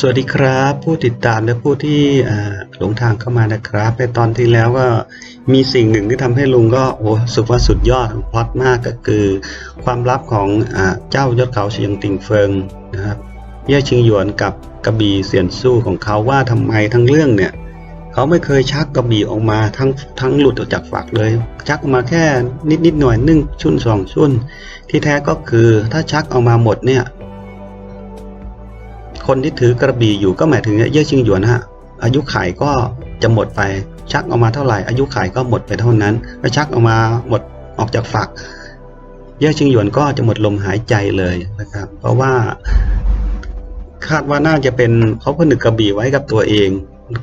สวัสดีครับ ผู้ติดตามและผู้ที่หลงทางเข้ามานะครับ ในตอนที่แล้วก็มีสิ่งหนึ่งที่ทำให้ลุงก็โอ้สึกว่าสุดยอดพล็อตมากก็คือ ความลับของอเจ้ายอดเขาเฉียงติงเฟิงนะครับเย่ชิงหยวนกับกระบี่เสียนสู้ของเขาว่าทำไมทั้งเรื่องเนี่ยเขาไม่เคยชักกระบี่ออกมาทั้งทั้งหลุดออกจากฝักเลย ชักออกมาแค่นิดนิดหน่อยนึ่งชุนสองชุนที่แท้ก็คือถ้าชักออกมาหมดเนี่ย คนที่ถือกระบี่อยู่ก็หมายถึงเย่ชิงหยวนฮะอายุขัยก็จะหมดไปชักออกมาเท่าไหร่ อายุขัยก็หมดไปเท่านั้นถ้าชักออกมาหมดออกจากฝัก เย่ชิงหยวนก็จะหมดลมหายใจเลยนะครับ เพราะว่า คาดว่าน่าจะเป็นเขาผนึกกระบี่ไว้กับตัวเอง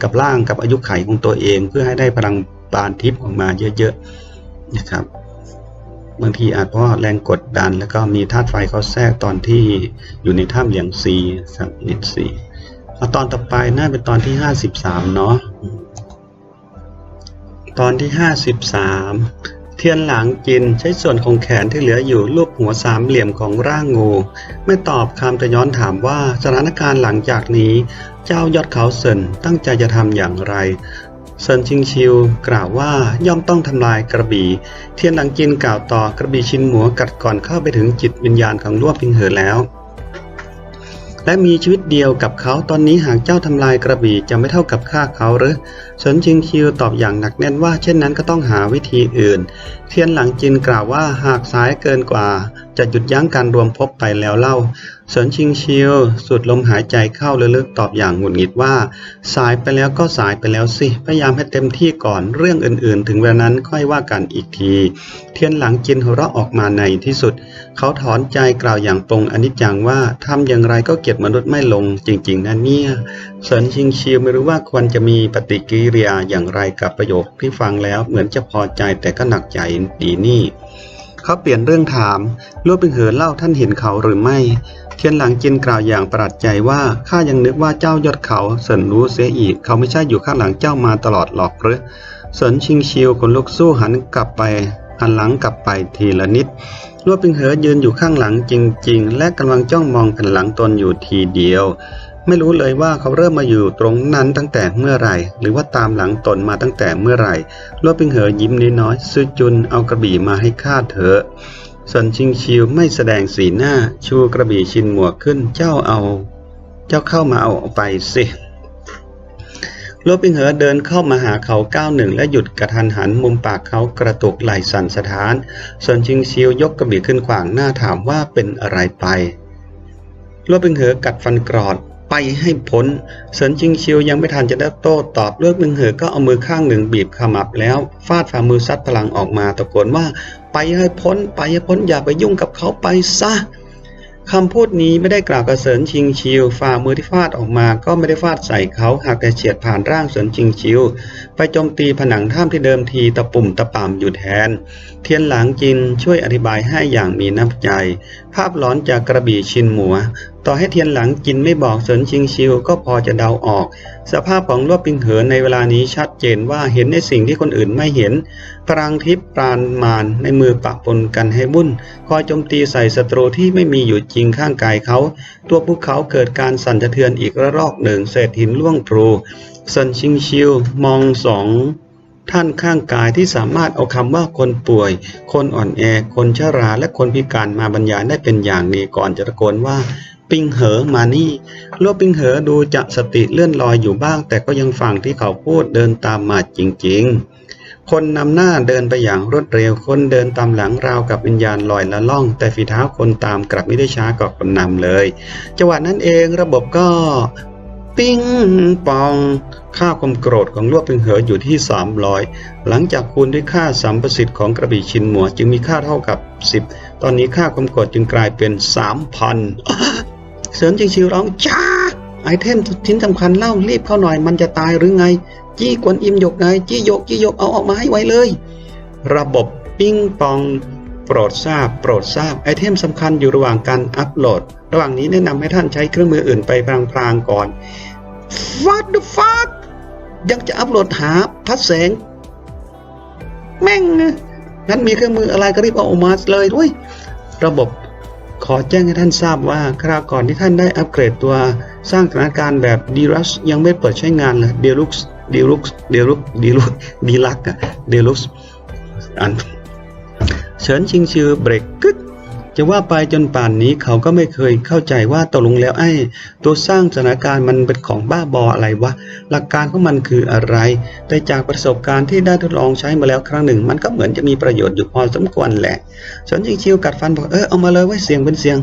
กับร่างกับอายุขัยของตัวเอง เพื่อให้ได้พลังบานทิพย์ออกมาเยอะๆนะครับ บางทีอาจเพราะแรงกดดัน แล้วก็มีธาตุไฟเขาแทรกตอนที่อยู่ในถ้ำเหลียงซีสับลิดซีเอาตอนต่อไปน่าเป็นตอนที่53เนาะตอนที่53เทียนหลังจินใช้ส่วนของแขนที่เหลืออยู่รูปหัวสามเหลี่ยมของร่างงู ไม่ตอบคำแต่ย้อนถามว่าสถานการณ์หลังจากนี้ เจ้ายอดเขาเซินตั้งใจจะทำอย่างไร เซินชิงชิว กล่าวว่าย่อมต้องทำลายกระบี่ เทียนหลังจินกล่าวต่อกระบี่ชินหมัวกัดก่อนเข้าไปถึงจิตวิญญาณของลวกพิงเหอแล้ว และมีชีวิตเดียวกับเขาตอนนี้หากเจ้าทำลายกระบี่จะไม่เท่ากับฆ่าเขาหรือเซินชิงชิวตอบอย่างหนักแน่นว่า เช่นนั้นก็ต้องหาวิธีอื่น เทียนหลังจินกล่าวว่าหากสายเกินกว่า จะหยุดยั้งการรวมพบไปแล้วเล่าเสินชิงชิวสูดลมหายใจเข้าลึกๆตอบอย่างหงุดหงิดว่า สายไปแล้วก็สายไปแล้วสิ พยายามให้เต็มที่ก่อนเรื่องอื่นๆ ถึงเวลานั้นค่อยว่ากันอีกที เทียนหลังจินหัวเราะออกมาในที่สุด เขาถอนใจกล่าวอย่างปรงอนิจจังว่าทำอย่างไรก็เก็บมนุษย์ไม่ลงจริงๆนะเนี่ยเสินชิงชิวไม่รู้ว่าควรจะมีปฏิกิริยาอย่างไรกับประโยคที่ฟังแล้วเหมือนจะพอใจแต่ก็หนักใจดีนี่ เขาเปลี่ยนเรื่องถามลูกเป็นเหอเล่าท่านเห็นเขาหรือไม่ เทียนหลังจินกล่าวอย่างประหลาดใจว่าข้ายังนึกว่าเจ้ายอดเขาเสินรู้เสียอีก เขาไม่ใช่อยู่ข้างหลังเจ้ามาตลอดหรอกหรือเสินชิงชิวคนลุกสู้หันกลับไปหันหลังกลับไปทีละนิดลวดปิงเหอยืนอยู่ข้างหลังจริง ๆ และกำลังจ้องมองแผ่นหลังตนอยู่ทีเดียว ไม่รู้เลยว่าเขาเริ่มมาอยู่ตรงนั้นตั้งแต่เมื่อไหร่ หรือว่าตามหลังตนมาตั้งแต่เมื่อไหร่ลวดปิงเหอยิ้มน้อยๆซื้อจุนเอากระบี่มาให้ข้าเถอะส่วนชิงชิวไม่แสดงสีหน้าชูกระบี่ชินหมวกขึ้นเจ้าเอา เจ้าเข้ามาเอาไปสิโลปิงเหอเดินเข้ามาหาเขาก้าวหนึ่งและหยุดกระทันหันมุมปากเขากระตุกไหลสั่นสะท้าน ส่วนชิงชิวยกกระบี่ขึ้นขวางหน้าถามว่าเป็นอะไรไปโลปิงเหอกัดฟันกรอด ไปให้พ้นเสินชิงชิวยังไม่ทันจะได้โต้ตอบเลือกปิงเหอก็เอามือข้างหนึ่งบีบขมับแล้วฟาดฝ่ามือซัดพลังออกมาตะโกนว่า ไปให้พ้น ไปให้พ้นอย่าไปยุ่งกับเขาไปซะคำพูดนี้ไม่ได้กล่าวกับเสริญชิงชิวฝ่ามือที่ฟาดออกมาก็ไม่ได้ฟาดใส่เขาหากแต่เฉียดผ่านร่างเสริญชิงชิว ไปโจมตีผนังถ้ำที่เดิมทีตะปุ่มตะป่ำอยู่แทน เทียนหลังจินช่วยอธิบายให้อย่างมีน้ำใจ ภาพหลอนจากกระบี่ชินหมัว ต่อให้เทียนหลังจินไม่บอกสริญชิงชิวก็พอจะเดาออก สภาพของลวดปิงเหินในเวลานี้ชัดเจนว่าเห็นในสิ่งที่คนอื่นไม่เห็น พลังทิพย์ปราณมารในมือปะปนกันให้บุ่นคอยโจมตีใส่ศัตรูที่ไม่มีอยู่จริงข้างกายเขา ตัวภูเขาเกิดการสั่นสะเทือนอีกระลอกหนึ่งเศษหินล่วงพลูเซินชิงชิวมองสองท่านข้างกายที่สามารถเอาคำว่าคนป่วย คนอ่อนแอ คนชราและคนพิการมาบรรยายได้เป็นอย่างดีก่อนจะตะโกนว่า ปิงเหอมานี่ลวปิงเหอดูจะสติเลื่อนลอยอยู่บ้าง แต่ก็ยังฟังที่เขาพูดเดินตามมาจริง ๆ คนนำหน้าเดินไปอย่างรวดเร็ว คนเดินตามหลังราวกับวิญญาณลอยละล่อง แต่ฝีเท้าคนตามกลับไม่ได้ช้ากว่าคนนำเลย จังหวะนั้นเองระบบก็ปิ้งปองค่าความโกรธของลวดปิงเหออยู่ที่ 300 หลังจากคูณด้วยค่าสัมประสิทธิ์ของกระบี่ชินหมัวจึงมีค่าเท่ากับ 10 ตอนนี้ค่าความโกรธจึงกลายเป็น 3,000 เสริมจิงชิวร้องจ้าไอเทมชิ้นสำคัญเล่ารีบเข้าหน่อยมันจะตายหรือไง จี้กวนอิมหยกไง จี้หยกจี้หยกเอาออกมาให้ไวเลย ระบบปิ้งปอง โปรดทราบ โปรดทราบไอเทมสำคัญอยู่ระหว่างการอัปโหลด ระหว่างนี้แนะนำให้ท่านใช้เครื่องมืออื่นไปพลางๆก่อน What the fuck ยังจะอัปโหลดหาพัดแสง แม่งนะงั้นมีเครื่องมืออะไรก็รีบเอาออกมาเลยด้วย ระบบ ขอแจ้งให้ท่านทราบว่าคราวก่อนที่ท่านได้อัปเกรดตัวสร้างสถานการณ์แบบดีรัสยังไม่เปิดใช้งานเลยเดลุกส์เดลุกส์เดลุกเดลุกดีลักอะเดลุกส์อันเฉินชิงชื่อเบรกกึก จะว่าไปจนป่านนี้เขาก็ไม่เคยเข้าใจว่าตกลงแล้วไอ้ ตัวสร้างสถานการณ์มันเป็นของบ้าบออะไรวะ หลักการของมันคืออะไร แต่จากประสบการณ์ที่ได้ทดลองใช้มาแล้วครั้งหนึ่ง มันก็เหมือนจะมีประโยชน์อยู่พอสมควรแหละสนจิงชิวกัดฟันบอกเออเอามาเลยไว้เสียงเป็นเสียง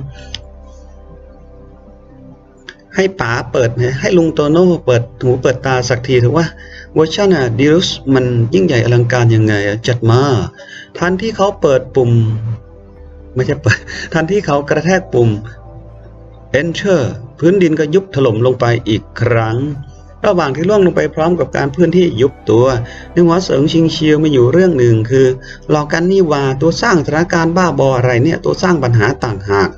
ให้ป๋าเปิดให้ลุงโตโน่เปิดหูเปิดตาสักทีเถอะว่าเวอร์ชันอะดิรุสมันยิ่งใหญ่อลังการยังไงจัดมาทันที่เขาเปิดปุ่ม ไม่ใช่เปิดทันที่เขากระแทกปุ่ม Enter พื้นดินก็ยุบถล่มลงไปอีกครั้ง ระหว่างที่ล่วงลงไปพร้อมกับการพื้นที่ยุบตัวในหัวเสริงชิงเชียวมาอยู่เรื่องหนึ่งคือหลอกกันนี่ว่าตัวสร้างสถานการณ์บ้าบออะไรเนี่ยตัวสร้างปัญหาต่างหาก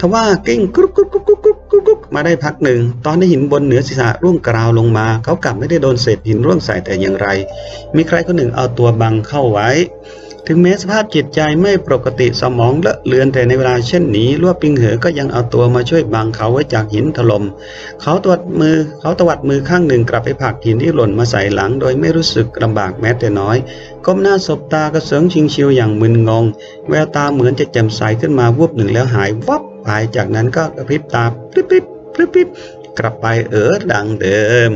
ทว่ากิ้งกรุกกรุกกรุกกรุกกรุกกรุกกรุกมาได้พักหนึ่ง ตอนได้หินบนเหนือศีรษะร่วงกราวลงมา เขากลับไม่ได้โดนเศษหินร่วงใส่แต่อย่างไร มีใครคนหนึ่งเอาตัวบังเข้าไว้ ถึงแม้สภาพจิตใจไม่ปกติสมองเลอะเลือนแต่ในเวลาเช่นนี้ลวดปิงเหอก็ยังเอาตัวมาช่วยบังเขาไว้จากหินถลม่มเขาตวัดมือเขาตวัดมือข้างหนึ่งกลับไปผลักหินที่หล่นมาใส่หลัง โดยไม่รู้สึกลำบากแม้แต่น้อยก้มหน้าสบตากระเสริงชิงชิวอย่างมึนงง แววตาเหมือนจะแจ่มใสขึ้นมาวูบหนึ่งแล้วหายวับไปจากนั้นก็กระพริบตาพริบพริบพริบพริบกลับไปเออดังเดิม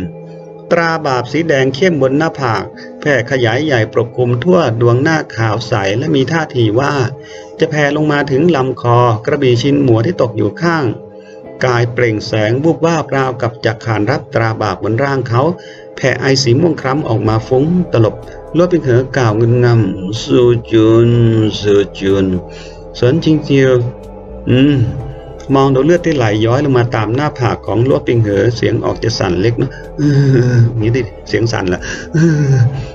ตราบาปสีแดงเข้มบนหน้าผาก แผ่ขยายใหญ่ปกคลุมทั่วดวงหน้าขาวใสและมีท่าทีว่า จะแผ่ลงมาถึงลำคอ กระบี่ชิ้นหมัวที่ตกอยู่ข้าง กายเปล่งแสงบุบว่าบราวกับจักรขานรับตราบาปบนร่างเขา แผ่ไอสีม่วงคล้ำออกมาฟุ้งตลบลวดเป็นเหอกล่าวเงินงำสูจุนสูจุนสวนจริงเจียวอืม มองดูเลือดที่ไหลย้อยลงมาตามหน้าผากของลวดปิงเหอ เสียงออกจะสั่นเล็กเนอะออนี่ดิเสียงสั่นละ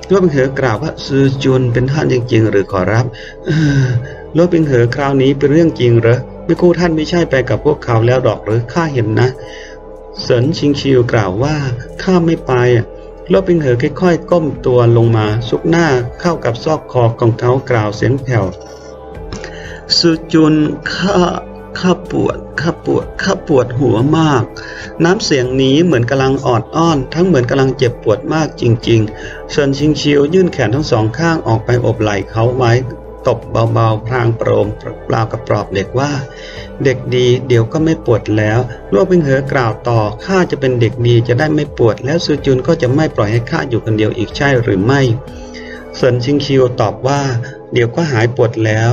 ลวดปิงเหอกล่าวว่าซือจุนเป็นท่านจริง ๆ หรือขอรับลวดปิงเหอคราวนี้เป็นเรื่องจริงเหรอไม่คู่ท่านไม่ใช่ไปกับพวกเขาแล้วดอกหรือข้าเห็นนะเสินชิงชิวกล่าวว่าข้าไม่ไปอะลวดปิงเหอค่อยๆก้มตัวลงมาซุกหน้าเข้ากับซอกคอของเขากล่าวเสียงแผ่วสุจุนข้า ข้าปวดข้าปวดข้าปวดหัวมาก น้ำเสียงนี้เหมือนกำลังออดอ้อน ทั้งเหมือนกำลังเจ็บปวดมากจริงๆเซินชิงชิวยื่นแขนทั้งสองข้างออกไปอบไหล่เขาไว้ตบเบาๆพรางโปรมเปล่ากับปลอบเด็กว่า เด็กดีเดี๋ยวก็ไม่ปวดแล้วลวกพิงเหอกล่าวต่อข้าจะเป็นเด็กดีจะได้ไม่ปวด แล้วซูจุนก็จะไม่ปล่อยให้ข้าอยู่คนเดียวอีกใช่หรือไม่เซินชิงชิวตอบว่า เดี๋ยวก็หายปวดแล้ว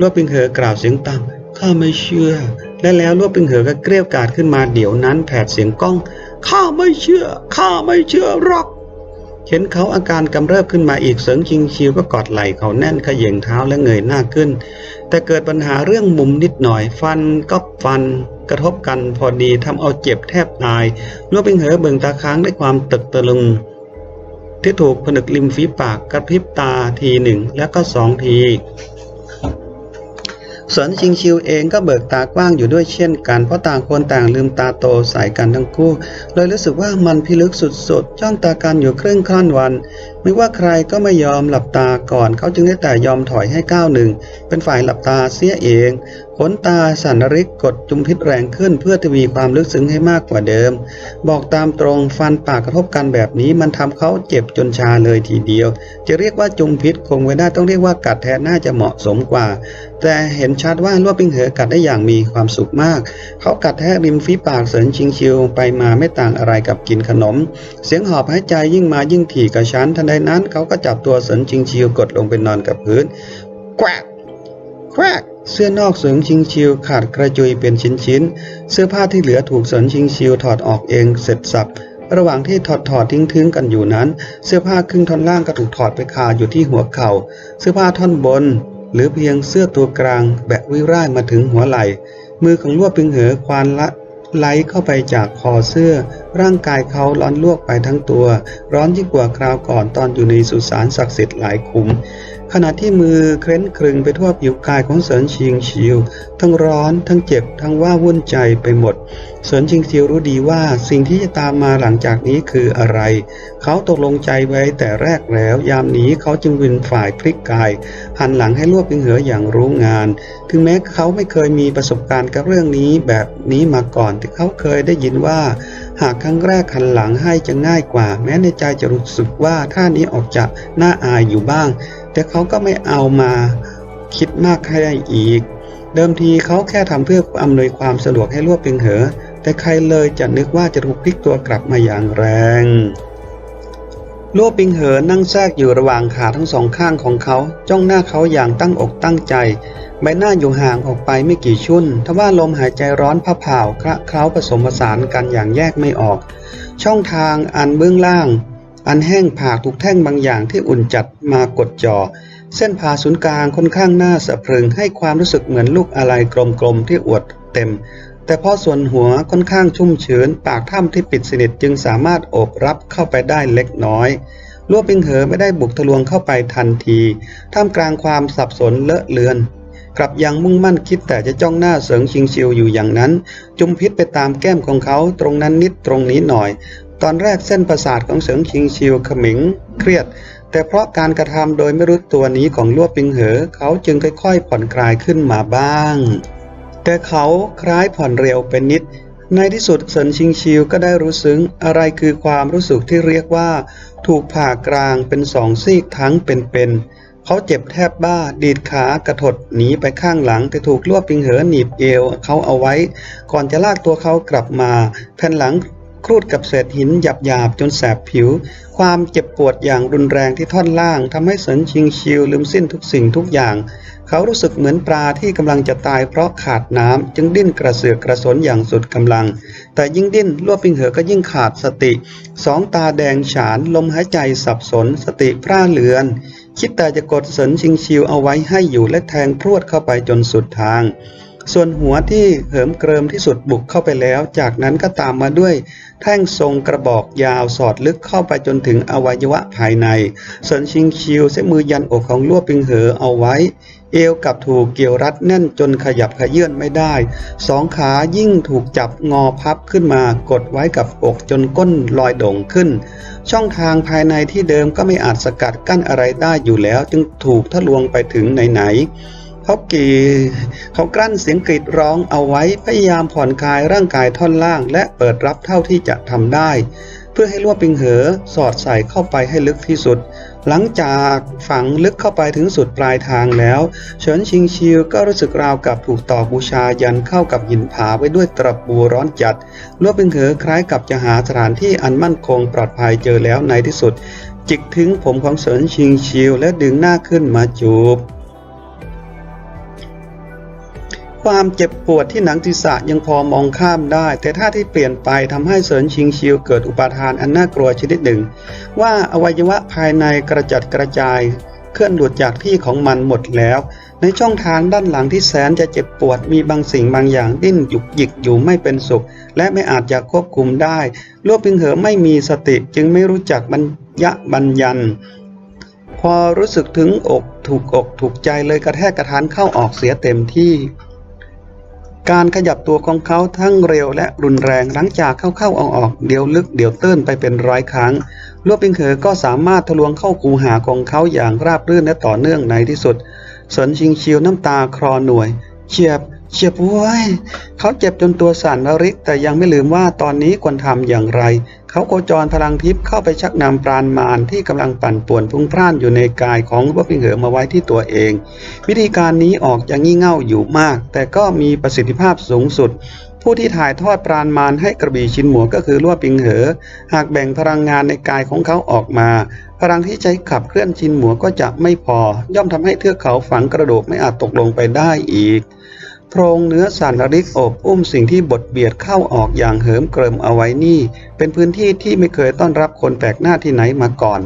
ลวดปิงเหอกล่าวเสียงต่ำ ข้าไม่เชื่อ และแล้วลวดปิงเหอก็เกรียวกาดขึ้นมาเดี๋ยวนั้นแผดเสียงก้อง ข้าไม่เชื่อ ข้าไม่เชื่อหรอก เห็นเขาอาการกำเริบขึ้นมาอีกเสิงชิงชิวก็กอดไหล่เขาแน่นเขย่งเท้าและเงยหน้าขึ้น แต่เกิดปัญหาเรื่องมุมนิดหน่อยฟันก็ฟันกระทบกันพอดีทำเอาเจ็บแทบตายลวดปิงเหอเบิ่งตาค้างด้วยความตึกตะลึงที่ถูกผนึกริมฝีปากกระพริบตาทีหนึ่งแล้วก็สองที สวนชิงชิวเองก็เบิกตากว้างอยู่ด้วยเช่นกัน เพราะต่างคนต่างลืมตาโตใส่กันทั้งคู่ เลยรู้สึกว่ามันพิลึกสุดๆ จ้องตากันอยู่ครึ่งค่อนวัน ไม่ว่าใครก็ไม่ยอมหลับตาก่อน เขาจึงได้แต่ยอมถอยให้ก้าวหนึ่ง เป็นฝ่ายหลับตาเสียเอง ขนตาสันนริกกดจุมพิษแรงขึ้นเพื่อทวีความลึกซึ้งให้มากกว่าเดิม บอกตามตรงฟันปากกระทบกันแบบนี้มันทำเขาเจ็บจนชาเลยทีเดียว จะเรียกว่าจุมพิษคงไม่ได้ต้องเรียกว่ากัดแทนน่าจะเหมาะสมกว่า แต่เห็นชัดว่าลวดปิงเหอกัดได้อย่างมีความสุขมาก เขากัดแทกริมฝีปากเสริญชิงชิวไปมาไม่ต่างอะไรกับกินขนม เสียงหอบหายใจยิ่งมายิ่งถี่กระชั้นทันใดนั้น เขาก็จับตัวเสริญชิงชิวกดลงไปนอนกับพื้นแควกแควกเสื้อนอกเสริมชิงชิวขาดกระจุยเป็นชิ้นๆ เสื้อผ้าที่เหลือถูกเสริญชิงชิวถอดออกเองเสร็จสับระหว่างที่ถอดถอดทิ้งทิ้งกันอยู่นั้น เสื้อผ้าครึ่งท่อนล่างก็ถูกถอดไปคาอยู่ที่หัวเข่า เสื้อผ้าท่อนบน หรือเพียงเสื้อตัวกลาง แบะวิร่ายมาถึงหัวไหล่ มือของลวดพึงเหอควานละ ไหลเข้าไปจากคอเสื้อ ร่างกายเขาร้อนลวกไปทั้งตัว ร้อนยิ่งกว่าคราวก่อนตอนอยู่ในสุสานศักดิ์สิทธิ์หลายขุมขณะที่มือเคล้นคลึงไปทั่วผิวกายของเสินชิงชิว ทั้งร้อนทั้งเจ็บทั้งว่าวุ่นใจไปหมด เสินชิงชิวรู้ดีว่าสิ่งที่จะตามมาหลังจากนี้คืออะไร เขาตกลงใจไว้แต่แรกแล้ว ยามนี้เขาจึงวินฝ่ายพลิกกาย หันหลังให้ลวกปิงเหออย่างรู้งาน ถึงแม้เขาไม่เคยมีประสบการณ์กับเรื่องนี้แบบนี้มาก่อน แต่เขาเคยได้ยินว่า หากครั้งแรกหันหลังให้จะง่ายกว่า แม้ในใจจะรู้สึกว่าท่านี้ออกจะน่าอายอยู่บ้าง แต่เขาก็ไม่เอามาคิดมากให้ได้อีก เดิมทีเขาแค่ทำเพื่ออำนวยความสะดวกให้ลวกปิงเหอ แต่ใครเลยจะนึกว่าจะถูกพลิกตัวกลับมาอย่างแรงลั่วปิงเหอนั่งแทรกอยู่ระหว่างขาทั้งสองข้างของเขา จ้องหน้าเขาอย่างตั้งอกตั้งใจ ใบหน้าอยู่ห่างออกไปไม่กี่ชุ่นทว่าลมหายใจร้อนผ่าเผาคละเคล้าผสมผสานกันอย่างแยกไม่ออก ช่องทางอันเบื้องล่าง อันแห้งผากถูกแท่งบางอย่างที่อุ่นจัดมากดจ่อเส้นผ่าศูนย์กลางค่อนข้างหน้าสะพรึงให้ความรู้สึกเหมือนลูกอะไรกลมๆที่อวดเต็ม แต่พอส่วนหัวค่อนข้างชุ่มชื้น ปากถ้ำที่ปิดสนิทจึงสามารถโอบรับเข้าไปได้เล็กน้อยลั่วปิงเหอไม่ได้บุกทะลวงเข้าไปทันที ท่ามกลางความสับสนเลอะเลือน กลับยังมุ่งมั่นคิดแต่จะจ้องหน้าเสิงชิงชิวอยู่อย่างนั้น จุมพิษไปตามแก้มของเขาตรงนั้นนิดตรงนี้หน่อย ตอนแรกเส้นประสาทของเสิงชิงชิวขมิงเครียด แต่เพราะการกระทำโดยไม่รู้ตัวนี้ของลั่วปิงเหอ เขาจึงค่อยๆ ผ่อนคลายขึ้นมาบ้าง แต่เขาคล้ายผ่อนเร็วเป็นนิด ในที่สุดเซินชิงชิวก็ได้รู้ซึ้งอะไรคือความรู้สึกที่เรียกว่า ถูกผ่ากลางเป็นสองซีกทั้งเป็นๆเขาเจ็บแทบบ้า ดีดขากระถดหนีไปข้างหลังแต่ถูกลวดปิงเหอหนีบเอวเขาเอาไว้ ก่อนจะลากตัวเขากลับมาแผ่นหลัง ครูดกับเศษหินหยาบๆจนแสบผิว ความเจ็บปวดอย่างรุนแรงที่ท่อนล่างทำให้เสินชิงชิวลืมสิ้นทุกสิ่งทุกอย่าง เขารู้สึกเหมือนปลาที่กำลังจะตายเพราะขาดน้ำจึงดิ้นกระเสือกกระสนอย่างสุดกำลัง แต่ยิ่งดิ้นลวดปิงเหอก็ยิ่งขาดสติ สองตาแดงฉานลมหายใจสับสนสติพร่าเลือน คิดแต่จะกดเสินชิงชิวเอาไว้ให้อยู่และแทงพรวดเข้าไปจนสุดทาง ส่วนหัวที่เหิมเกริมที่สุดบุกเข้าไปแล้ว จากนั้นก็ตามมาด้วย แท่งทรงกระบอกยาวสอดลึกเข้าไปจนถึงอวัยวะภายในเสินชิงชิวใช้มือยันอกของลวดปิงเหอเอาไว้ เอวกับถูกเกี่ยวรัดแน่นจนขยับขยื่นไม่ได้ สองขายิ่งถูกจับงอพับขึ้นมากดไว้กับอกจนก้นลอยโด่งขึ้น ช่องทางภายในที่เดิมก็ไม่อาจสกัดกั้นอะไรได้อยู่แล้ว จึงถูกทะลวงไปถึงไหนๆ เขากีเขากลั้นเสียงกรีดร้องเอาไว้พยายามผ่อนคลายร่างกายท่อนล่าง และเปิดรับเท่าที่จะทำได้ เพื่อให้ลวดปิงเหอสอดใส่เข้าไปให้ลึกที่สุด หลังจากฝังลึกเข้าไปถึงสุดปลายทางแล้ว เฉินชิงชิวก็รู้สึกราวกับถูกต่อบูชายันเข้ากับหินผาไว้ด้วยตะปูร้อนจัดลวดปิงเหอคล้ายกับจะหาสถานที่อันมั่นคงปลอดภัยเจอแล้วในที่สุดจิกถึงผมของเฉินชิงชิวและดึงหน้าขึ้นมาจูบ ความเจ็บปวดที่หนังศีรษะยังพอมองข้ามได้ แต่ท่าที่เปลี่ยนไปทำให้เสริญชิงชิวเกิดอุปาทานอันน่ากลัวชนิดหนึ่ง ว่าอวัยวะภายในกระจัดกระจาย เคลื่อนหลุดจากที่ของมันหมดแล้ว ในช่องทางด้านหลังที่แสนจะเจ็บปวดมีบางสิ่งบางอย่างดิ้นหยุกหยิกอยู่ไม่เป็นสุข และไม่อาจจะควบคุมได้ลวบพิงเหอไม่มีสติจึงไม่รู้จักบรรยะบรรยันพอรู้สึกถึงอกถูกอกถูกใจเลยกระแทกกระทานเข้าออกเสียเต็มที่ การขยับตัวของเขาทั้งเร็วและรุนแรงหลังจากเข้าๆออกๆเดี๋ยวลึกเดี๋ยวเตื้นไปเป็นร้อยครั้งลวปิงเหอก็สามารถทะลวงเข้าคูหาของเขาอย่างราบรื่นและต่อเนื่องในที่สุดสนชิงชิวน้ำตาคลอหน่วย เฉียบ เฉียบว้ยเขาเจ็บจนตัวสั่นระริกแต่ยังไม่ลืมว่าตอนนี้ควรทำอย่างไร เขาโคจรพลังทิพย์เข้าไปชักนำปราณมารที่กำลังปั่นป่วนพุ่งพล่านอยู่ในกายของลวปิงเหอมาไว้ที่ตัวเอง วิธีการนี้ออกจะงี่เง่าอยู่มาก แต่ก็มีประสิทธิภาพสูงสุด ผู้ที่ถ่ายทอดปราณมารให้กระบี่ชินหมวก็คือลวปิงเหอ หากแบ่งพลังงานในกายของเขาออกมาพลังที่ใช้ขับเคลื่อนชินหมัวก็จะไม่พอ ย่อมทำให้เทือกเขาฝังกระโดดไม่อาจตกลงไปได้อีก โพรงเนื้อสันระริกโอบอุ้มสิ่งที่บดเบียดเข้าออกอย่างเหิมเกริมเอาไว้นี่ เป็นพื้นที่ที่ไม่เคยต้อนรับคนแปลกหน้าที่ไหนมาก่อน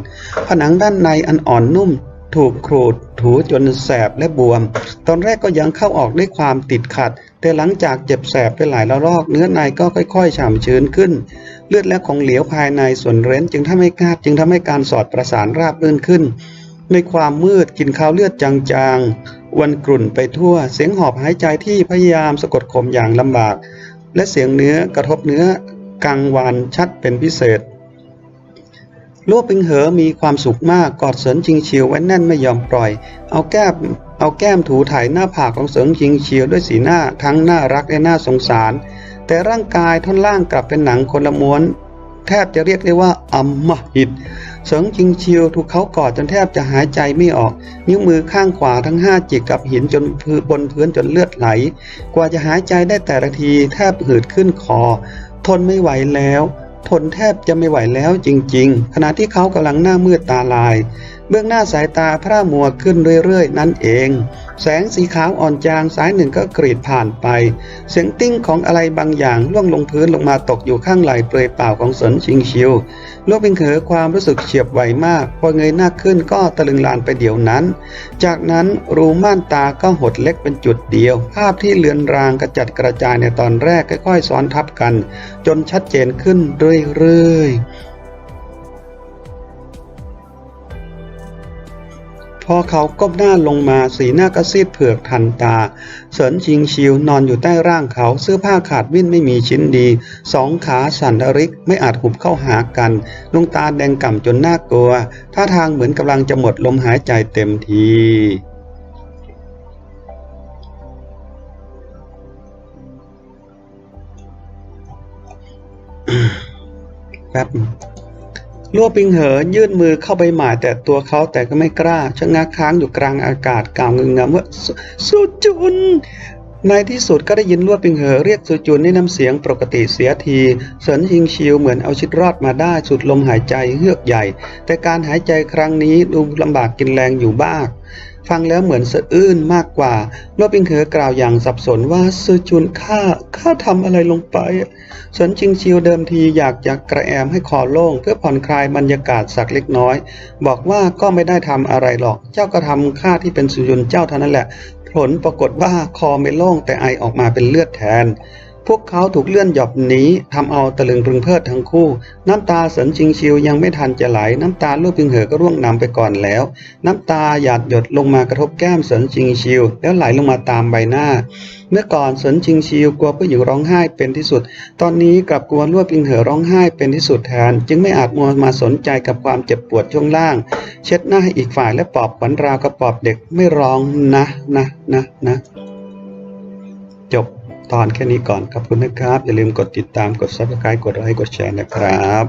ผนังด้านในอันอ่อนนุ่ม ถูกครูดถูจนแสบและบวม ตอนแรกก็ยังเข้าออกด้วยความติดขัด แต่หลังจากเจ็บแสบไปหลายระลอก เนื้อในก็ค่อยๆฉ่ำชื้นขึ้น เลือดและของเหลวภายในส่วนเร้นจึงทำให้กาดจึงทำให้การสอดประสานราบรื่นขึ้น ในความมืดกลินข้าวเลือดจางๆ วันกลุ่นไปทั่วเสียงหอบหายใจที่พยายามสะกดข่มอย่างลำบาก และเสียงเนื้อกระทบเนื้อกังวานชัดเป็นพิเศษลูกปิงเหอมีความสุขมากกอดเสริญชิงชิวไว้แน่นไม่ยอมปล่อย เอาแก้มเอาแก้มถูถ่ายหน้าผากของเสริญชิงชิวด้วยสีหน้าทั้งน่ารักและน่าสงสาร แต่ร่างกายท่อนล่างกลับเป็นหนังคนละม้วน แทบจะเรียกได้ว่าอัมมหิต เสริงจิงชิวถูกเขากอดจนแทบจะหายใจไม่ออก นิ้วมือข้างขวาทั้งห้าจิกกับหินจนพื้นบนพื้นจนเลือดไหล กว่าจะหายใจได้แต่ละทีแทบหืดขึ้นคอ ทนไม่ไหวแล้วทนแทบจะไม่ไหวแล้วจริง ๆ ขณะที่เขากำลังหน้ามืดตาลาย เบื้องหน้าสายตาพร่ามัวขึ้นเรื่อย ๆ นั่นเอง แสงสีขาวอ่อนจางสายหนึ่งก็กรีดผ่านไป เสียงติ้งของอะไรบางอย่างล่วงลงพื้นลงมาตกอยู่ข้างไหล่เปลือยเปล่าของสนชิงชิวลูกปิงเหอความรู้สึกเฉียบไวมาก พอเงยหน้าขึ้นก็ตะลึงลานไปเดี๋ยวนั้น จากนั้นรูม่านตาก็หดเล็กเป็นจุดเดียว ภาพที่เลือนรางกระจัดกระจายในตอนแรกค่อยๆซ้อนทับกัน จนชัดเจนขึ้นเรื่อยๆ พอเขาก้มหน้าลงมาสีหน้าก็ซีดเผือกทันตา เสริญชิงชิวนอนอยู่ใต้ร่างเขาเสื้อผ้าขาดวิ่นไม่มีชิ้นดี สองขาสั่นระริกไม่อาจหุบเข้าหากันดวงตาแดงก่ำจนน่ากลัวท่าทางเหมือนกำลังจะหมดลมหายใจเต็มทีแป๊บ ลั่วปิงเหอยื่นมือเข้าไปหมายแต่ตัวเขาแต่ก็ไม่กล้าชะงักค้างอยู่กลางอากาศกล่าวงึงงำว่าสุจุน ในที่สุดก็ได้ยินลั่วปิงเหอเรียกสุจุนในน้ำเสียงปกติเสียทีเสินชิงชิวเหมือนเอาชิดรอดมาได้สุดลมหายใจเฮือกใหญ่ แต่การหายใจครั้งนี้ดูลำบากกินแรงอยู่บ้างฟังแล้วเหมือนสะอื้นมากกว่าลั่วปิงเหอกล่าวอย่างสับสนว่าสุจุนข้าข้าทำอะไรลงไปเฉินชิงชิวเดิมทีอยากจะกระแอมให้คอโล่ง เพื่อผ่อนคลายบรรยากาศสักเล็กน้อย บอกว่าก็ไม่ได้ทำอะไรหรอก เจ้าก็ทำข้าที่เป็นสุยุนเจ้าเท่านั้นแหละ ผลปรากฏว่าคอไม่โล่งแต่ไอออกมาเป็นเลือดแทน พวกเขาถูกเลื่อนหยอบหนีทำเอาตะลึงพึงเพลิดทั้งคู่ น้ำตาเสินชิงชิวยังไม่ทันจะไหล น้ำตาลูกพิงเหอก็ร่วงนำไปก่อนแล้ว น้ำตาหยาดหยดลงมากระทบแก้มเสินชิงชิว แล้วไหลลงมาตามใบหน้า เมื่อก่อนเสินชิงชิวกลัวผู้หญิงร้องไห้เป็นที่สุด ตอนนี้กลับกลัวลวดปิงเหอร้องไห้เป็นที่สุดแทน จึงไม่อาจมัวมาสนใจกับความเจ็บปวดช่วงล่าง เช็ดหน้าให้อีกฝ่ายและปลอบขวัญราวกับปลอบเด็กไม่ร้องนะนะนะนะ ตอนแค่นี้ก่อนขอบคุณนะครับ อย่าลืมกดติดตามกด subscribe กดไลค์กดแชร์นะครับ